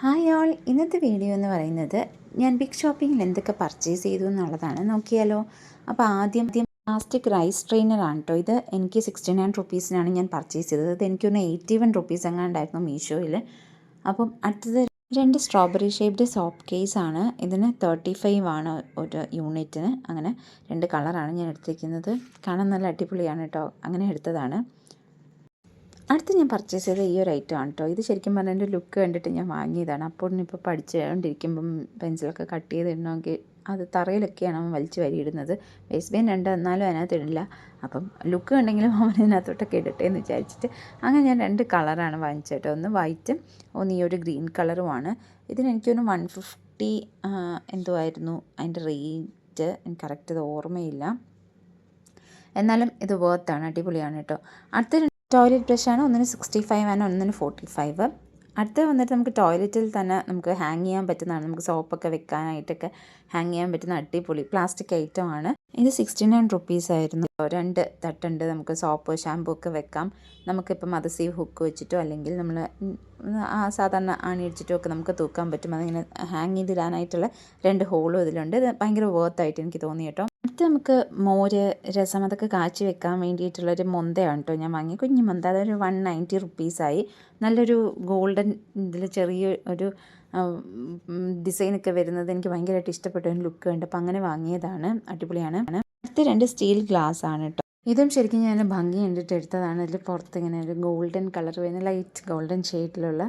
Hi all ഇന്നത്തെ video എന്ന് പറയുന്നത് ഞാൻ ബിഗ് ഷോപ്പിങ്ങിൽ എന്തൊക്കെ പർച്ചേസ് ചെയ്തു എന്നുള്ളതാണ്. നോക്കിയാലോ? അപ്പോൾ ആദ്യം ആദ്യം പ്ലാസ്റ്റിക് റൈസ് ട്രെയിനറാണ് കേട്ടോ ഇത്. എനിക്ക് സിക്സ്റ്റി നയൻ റുപ്പീസിനാണ് ഞാൻ പർച്ചേസ് ചെയ്തത്. ഇത് എനിക്കൊന്ന് എയ്റ്റി വൺ റുപ്പീസ് എങ്ങാണ്ടായിരുന്നു മീഷോയിൽ. അപ്പം അടുത്തത് രണ്ട് സ്ട്രോബെറി ഷേപ്ഡ് സോപ്പ് കേസ് ആണ്. ഇതിന് തേർട്ടി ഫൈവ് ആണ് ഒരു യൂണിറ്റിന് അങ്ങനെ രണ്ട് കളറാണ് ഞാൻ എടുത്തിരിക്കുന്നത്. കാണാൻ നല്ല അടിപൊളിയാണ് കേട്ടോ അങ്ങനെ എടുത്തതാണ്. അടുത്ത് ഞാൻ പർച്ചേസ് ചെയ്ത ഈ ഒരു ഐറ്റം ആണ് കേട്ടോ ഇത് ശരിക്കും പറഞ്ഞാൽ എന്റെ ലുക്ക് കണ്ടിട്ട് ഞാൻ വാങ്ങിയതാണ്. അപ്പോൾ ഇപ്പോൾ പഠിച്ചുകൊണ്ടിരിക്കുമ്പം പെൻസിലൊക്കെ കട്ട് ചെയ്തിടണമെങ്കിൽ അത് തറയിലൊക്കെയാണ് അവൻ വലിച്ചു വരിയിടുന്നത് വേസ്റ്റ് ബെയിൻ രണ്ട് എന്നാലും അതിനകത്ത് ഇടില്ല. അപ്പം ലുക്ക് ഉണ്ടെങ്കിലും അവൻ ഇതിനകത്തോട്ടൊക്കെ ഇടട്ടെ എന്ന് വിചാരിച്ചിട്ട് അങ്ങനെ ഞാൻ രണ്ട് കളറാണ് വാങ്ങിച്ചത് കേട്ടോ ഒന്ന് വൈറ്റും ഒന്ന് ഈ ഒരു ഗ്രീൻ കളറുമാണ് ഇതിന് എനിക്കൊന്ന് വൺ ഫിഫ്റ്റി എന്തോ ആയിരുന്നു അതിന്റെ റേറ്റ് എനിക്ക് കറക്റ്റ് ഇത് ഓർമ്മയില്ല. എന്നാലും ഇത് വേർത്താണ് അടിപൊളിയാണ് കേട്ടോ അടുത്ത ടോയ്ലറ്റ് ബ്രഷാണ് ഒന്നിന് സിക്സ്റ്റി ഫൈവ് ആണ് ഒന്നിന് ഫോർട്ടി ഫൈവ് അടുത്ത വന്നിട്ട് നമുക്ക് ടോയ്ലറ്റിൽ തന്നെ നമുക്ക് ഹാങ് ചെയ്യാൻ പറ്റുന്നതാണ്. നമുക്ക് സോപ്പൊക്കെ വെക്കാനായിട്ടൊക്കെ ഹാങ് ചെയ്യാൻ പറ്റുന്ന അടിപൊളി പ്ലാസ്റ്റിക് ഐറ്റം ആണ്. ഇത് സിക്സ്റ്റി നയൻ റുപ്പീസ് ആയിരുന്നു. രണ്ട് തട്ടുണ്ട് നമുക്ക് സോപ്പ് ഷാമ്പു ഒക്കെ വെക്കാം. നമുക്കിപ്പം മദസീവ് ഹുക്ക് വെച്ചിട്ടോ അല്ലെങ്കിൽ നമ്മൾ ആ സാധാരണ ആണി അടിച്ചിട്ടോ ഒക്കെ നമുക്ക് തൂക്കാൻ പറ്റും. അതിങ്ങനെ ഹാങ് ചെയ്തിടാനായിട്ടുള്ള രണ്ട് ഹോളും ഇതിലുണ്ട്. ഇത് ഭയങ്കര വേർത്തായിട്ട് എനിക്ക് തോന്നി കേട്ടോ. അടുത്ത് നമുക്ക് മോര് രസം അതൊക്കെ കാച്ചി വെക്കാൻ വേണ്ടിയിട്ടുള്ളൊരു മൊന്തയാണ് കേട്ടോ ഞാൻ വാങ്ങി കുഞ്ഞു മൊന്ത. അതൊരു വൺ നയന്റി റുപ്പീസായി നല്ലൊരു ഗോൾഡൻ ഇതിൽ ചെറിയ ഒരു ഡിസൈനൊക്കെ വരുന്നത് എനിക്ക് ഭയങ്കരമായിട്ട് ഇഷ്ടപ്പെട്ട ഒരു ലുക്ക് ഉണ്ട് അപ്പം അങ്ങനെ വാങ്ങിയതാണ്. അടിപൊളിയാണ്. അടുത്ത രണ്ട് സ്റ്റീൽ ഗ്ലാസ് ആണ് കേട്ടോ ഇതും ശരിക്കും ഞാൻ ഭംഗി കണ്ടിട്ട് എടുത്തതാണ്. ഇതിൽ പുറത്ത് ഇങ്ങനെ ഒരു ഗോൾഡൻ കളർ വരുന്ന ലൈറ്റ് ഗോൾഡൻ ഷെയ്ഡിലുള്ള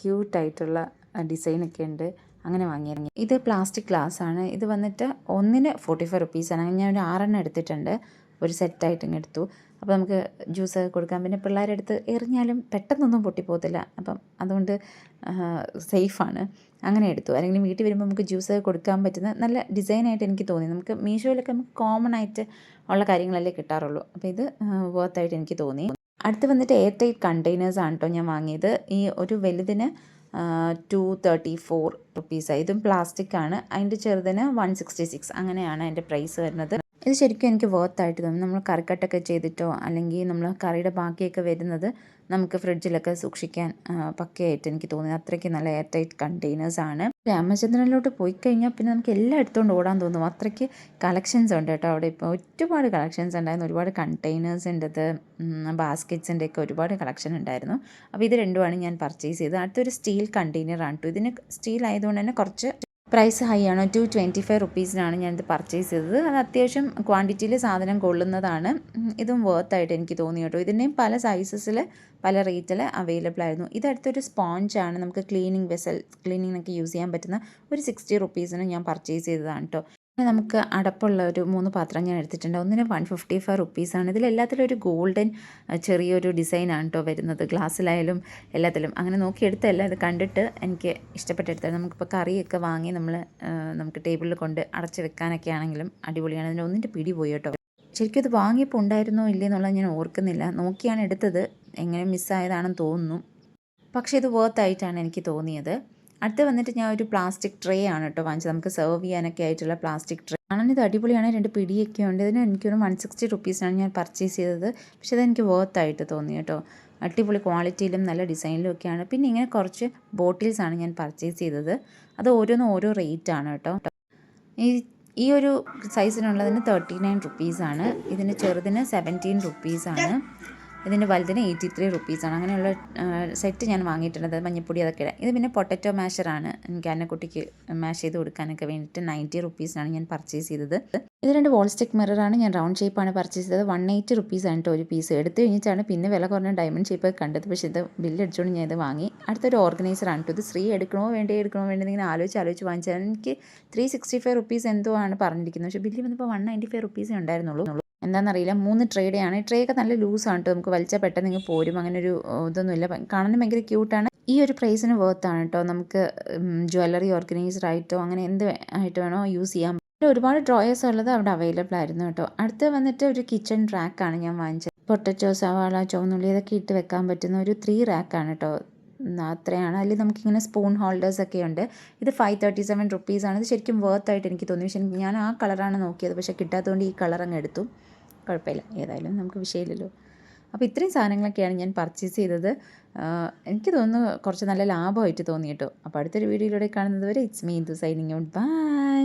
ക്യൂട്ടായിട്ടുള്ള ഡിസൈനൊക്കെ ഉണ്ട്. അങ്ങനെ വാങ്ങിയിരുന്നു. ഇത് പ്ലാസ്റ്റിക് ഗ്ലാസ് ആണ്. ഇത് വന്നിട്ട് ഒന്നിന് ഫോർട്ടി ഫൈവ് റുപ്പീസാണ് അങ്ങനെ ഞാൻ ഒരു ആറെണ്ണം എടുത്തിട്ടുണ്ട്. ഒരു സെറ്റായിട്ട് ഇങ്ങ് എടുത്തു. അപ്പോൾ നമുക്ക് ജ്യൂസ് കൊടുക്കാം. പിന്നെ പിള്ളേരെടുത്ത് എറിഞ്ഞാലും പെട്ടെന്നൊന്നും പൊട്ടിപ്പോകത്തില്ല. അപ്പം അതുകൊണ്ട് സേഫാണ് അങ്ങനെ എടുത്തു. അല്ലെങ്കിൽ വീട്ടിൽ വരുമ്പോൾ നമുക്ക് ജ്യൂസ് കൊടുക്കാൻ പറ്റുന്ന നല്ല ഡിസൈനായിട്ട് എനിക്ക് തോന്നി. നമുക്ക് മീഷോയിലൊക്കെ നമുക്ക് കോമൺ ആയിട്ട് ഉള്ള കാര്യങ്ങളല്ലേ കിട്ടാറുള്ളൂ. അപ്പോൾ ഇത് വർത്തായിട്ട് എനിക്ക് തോന്നി. അടുത്ത് വന്നിട്ട് എയർ ടൈറ്റ് കണ്ടെയ്നേഴ്സ് ആണ് കേട്ടോ ഞാൻ വാങ്ങിയത്. ഈ ഒരു വലുതിന് ടു തേർട്ടി ഫോർ റുപ്പീസാണ് ഇതും പ്ലാസ്റ്റിക് ആണ്. അതിന്റെ ചെറുതിന് വൺ സിക്സ്റ്റി സിക്സ് അങ്ങനെയാണ് അതിന്റെ പ്രൈസ് വരുന്നത്. ഇത് ശരിക്കും എനിക്ക് വർത്തായിട്ട് തോന്നും. നമ്മൾ കറിക്കട്ടൊക്കെ ചെയ്തിട്ടോ അല്ലെങ്കിൽ നമ്മൾ കറിയുടെ ബാക്കിയൊക്കെ വരുന്നത് നമുക്ക് ഫ്രിഡ്ജിലൊക്കെ സൂക്ഷിക്കാൻ പക്കയായിട്ട് എനിക്ക് തോന്നുന്നത്. അത്രയ്ക്ക് നല്ല എയർ ടൈറ്റ് കണ്ടെയ്നേഴ്സ് ആണ് രാമചന്ദ്രനിലോട്ട് പോയി കഴിഞ്ഞാൽ പിന്നെ നമുക്ക് എല്ലാം എടുത്തുകൊണ്ട് ഓടാൻ തോന്നും. അത്രയ്ക്ക് കളക്ഷൻസ് ഉണ്ട് കേട്ടോ അവിടെ. ഇപ്പോൾ ഒരുപാട് കളക്ഷൻസ് ഉണ്ടായിരുന്നു. ഒരുപാട് കണ്ടെയ്നേഴ്സിന്റെത് ബാസ്ക്കറ്റ്സിന്റെ ഒക്കെ ഒരുപാട് കളക്ഷൻ ഉണ്ടായിരുന്നു. അപ്പോൾ ഇത് രണ്ടുമാണ് ഞാൻ പർച്ചേസ് ചെയ്തത്. അടുത്തൊരു സ്റ്റീൽ കണ്ടെയ്നർ ആണ് കേട്ടോ ഇതിന് സ്റ്റീൽ ആയതുകൊണ്ട് തന്നെ കുറച്ച് പ്രൈസ് ഹൈ ആണ് ടു ട്വന്റി ഫൈവ് റുപ്പീസിനാണ് ഞാനിത് പർച്ചേസ് ചെയ്തത്. അത് അത്യാവശ്യം ക്വാണ്ടിറ്റിയിൽ സാധനം കൊള്ളുന്നതാണ്. ഇതും വർത്തായിട്ട് എനിക്ക് തോന്നി കേട്ടോ. ഇതിന്റെയും പല സൈസസിൽ പല റേറ്റിൽ അവൈലബിൾ ആയിരുന്നു. ഇതടുത്തൊരു സ്പോഞ്ചാണ് നമുക്ക് ക്ലീനിങ് വെസൽ ക്ലീനിങ്ങിനൊക്കെ യൂസ് ചെയ്യാൻ പറ്റുന്ന ഒരു സിക്സ്റ്റി റുപ്പീസിന് ഞാൻ പർച്ചേസ് ചെയ്തതാണ് കേട്ടോ. നമുക്ക് അടപ്പുള്ള ഒരു മൂന്ന് പാത്രം ഞാൻ എടുത്തിട്ടുണ്ട്. ഒന്നിന് വൺ ഫിഫ്റ്റി ഫൈവ് റുപ്പീസാണ് ഇതിലെല്ലാത്തിലും ഒരു ഗോൾഡൻ ചെറിയൊരു ഡിസൈനാണ് കേട്ടോ വരുന്നത്. ഗ്ലാസ്സിലായാലും എല്ലാത്തിലും. അങ്ങനെ നോക്കിയെടുത്തല്ല ഇത് കണ്ടിട്ട് എനിക്ക് ഇഷ്ടപ്പെട്ടെടുത്തത് നമുക്കിപ്പോൾ കറിയൊക്കെ വാങ്ങി നമ്മൾ നമുക്ക് ടേബിളിൽ കൊണ്ട് അടച്ച് വെക്കാനൊക്കെ ആണെങ്കിലും അടിപൊളിയാണ്. അതിന്റെ ഒന്നിന്റെ പിടി പോയി കേട്ടോ ശരിക്കും ഇത് വാങ്ങിയപ്പോൾ ഉണ്ടായിരുന്നോ ഇല്ലേ എന്നുള്ളത് ഞാൻ ഓർക്കുന്നില്ല. നോക്കിയാണ് എടുത്തത്. എങ്ങനെ മിസ്സായതാണെന്ന് തോന്നുന്നു. പക്ഷേ ഇത് വേർത്തായിട്ടാണ് എനിക്ക് തോന്നിയത്. അടുത്ത് വന്നിട്ട് ഞാൻ ഒരു പ്ലാസ്റ്റിക് ട്രേ ആണ് കേട്ടോ വാങ്ങിച്ചത്. നമുക്ക് സെർവ് ചെയ്യാനൊക്കെ ആയിട്ടുള്ള പ്ലാസ്റ്റിക് ട്രേ ആണ് ഇത് അടിപൊളിയാണ്. രണ്ട് പിടിയൊക്കെ ഉണ്ട്. ഇതിന് എനിക്കൊരു വൺ സിക്സ്റ്റി റുപ്പീസിനാണ് ഞാൻ പർച്ചേസ് ചെയ്തത്. പക്ഷേ അതെനിക്ക് വർത്തായിട്ട് തോന്നി കേട്ടോ അടിപൊളി ക്വാളിറ്റിയിലും നല്ല ഡിസൈനിലും ഒക്കെയാണ്. പിന്നെ ഇങ്ങനെ കുറച്ച് ബോട്ടിൽസാണ് ഞാൻ പർച്ചേസ് ചെയ്തത്. അത് ഓരോന്നും ഓരോ റേറ്റ് ആണ് കേട്ടോ ഈ ഈ ഒരു സൈസിനുള്ളതിന് തേർട്ടി നയൻ റുപ്പീസാണ് ഇതിന് ചെറുതിന് സെവന്റീൻ റുപ്പീസാണ് ഇതിന്റെ വലുതിന് എയ്റ്റി ത്രീ റുപ്പീസാണ്. അങ്ങനെയുള്ള സെറ്റ് ഞാൻ വാങ്ങിയിട്ടുണ്ട്. മഞ്ഞപ്പൊടി അതൊക്കെ ഇത് പിന്നെ പൊട്ടറ്റോ മാഷറാണ്. എനിക്ക് അന്നക്കുട്ടിക്ക് മാഷ് ചെയ്ത് കൊടുക്കാനൊക്കെ വേണ്ടിയിട്ട് നയന്റി റുപ്പീസാണ് ഞാൻ പർച്ചേസ് ചെയ്തത്. ഇത് രണ്ട് വോൾ സ്റ്റിക് മിററാണ്. ഞാൻ റൗണ്ട് ഷേപ്പാണ് പർച്ചേസ് ചെയ്തത്. വൺ എയ്റ്റി റുപ്പീസാണ് കേട്ടോ ഒരു പീസ്. എടുത്തു കഴിഞ്ഞിട്ടാണ് പിന്നെ വില കുറഞ്ഞ ഡയമണ്ട് ഷേപ്പ് കണ്ടത്. പക്ഷേ ഇത് ബില്ല് അടിച്ചുകൊണ്ട് ഞാൻ ഇത് വാങ്ങി. അടുത്തൊരു ഓർഗനൈസറാണ് കേട്ടോ ഇത്. സ്ത്രീ എടുക്കണോ വേണ്ടേ എടുക്കണോ വേണ്ടത് ഇങ്ങനെ ആലോചിച്ച് ആലോചിച്ച് വാങ്ങിച്ചാൽ എനിക്ക് ത്രീ സിക്സ്റ്റി ഫൈവ് റുപ്പീസ് എന്തോ ആണ് പറഞ്ഞിരിക്കുന്നത്. പക്ഷേ ബില്ല് വന്നപ്പോൾ വൺ നയന്റി ഫൈവ് റുപ്പീസേ ഉണ്ടായിരുന്നുള്ളൂ. എന്താണെന്നറിയില്ല മൂന്ന് ട്രേയുടെ ആണ് ട്രേ ഒക്കെ നല്ല ലൂസാണ് കേട്ടോ നമുക്ക് വലിച്ചാൽ പെട്ടെന്ന് ഇങ്ങ് പോരും. അങ്ങനെ ഒരു ഇതൊന്നുമില്ല കാണാനും ഭയങ്കര ക്യൂട്ടാണ് ഈ ഒരു പ്രൈസിന് വേർത്താണ് കേട്ടോ നമുക്ക് ജ്വല്ലറി ഓർഗനൈസ്ഡ് ആയിട്ടോ അങ്ങനെ എന്ത് ആയിട്ട് വേണോ യൂസ് ചെയ്യാൻ ഒരുപാട് ഡ്രോയേഴ്സ് ഉള്ളത് അവിടെ അവൈലബിൾ ആയിരുന്നു കേട്ടോ അടുത്ത് വന്നിട്ട് ഒരു കിച്ചൺ റാക്കാണ് ഞാൻ വാങ്ങിച്ചത്. പൊട്ടറ്റോ സവാള ചുവന്നുള്ളി ഇതൊക്കെ ഇട്ട് വെക്കാൻ പറ്റുന്ന ഒരു ത്രീ റാക്കാണ് കേട്ടോ അത്രയാണ്. അതിൽ നമുക്കിങ്ങനെ സ്പൂൺ ഹോൾഡേഴ്സ് ഒക്കെ ഉണ്ട്. ഇത് ഫൈവ് തേർട്ടി സെവൻ റുപ്പീസാണ് ഇത് ശരിക്കും വേർത്തായിട്ട് എനിക്ക് തോന്നി. പക്ഷേ ഞാൻ ആ കളറാണ് നോക്കിയത്. പക്ഷേ കിട്ടാത്തതുകൊണ്ട് ഈ കളർ അങ്ങ് എടുത്തു. കുഴപ്പമില്ല. ഏതായാലും നമുക്ക് വിഷയമില്ലല്ലോ. അപ്പോൾ ഇത്രയും സാധനങ്ങളൊക്കെയാണ് ഞാൻ പർച്ചേസ് ചെയ്തത്. എനിക്ക് തോന്നുന്നു കുറച്ച് നല്ല ലാഭമായിട്ട് തോന്നി കേട്ടോ. അപ്പോൾ അടുത്തൊരു വീഡിയോയിലൂടെ കാണുന്നത് വരെ ഇറ്റ്സ് മീ ദു സൈനിങ് ഔട്ട് ബൈ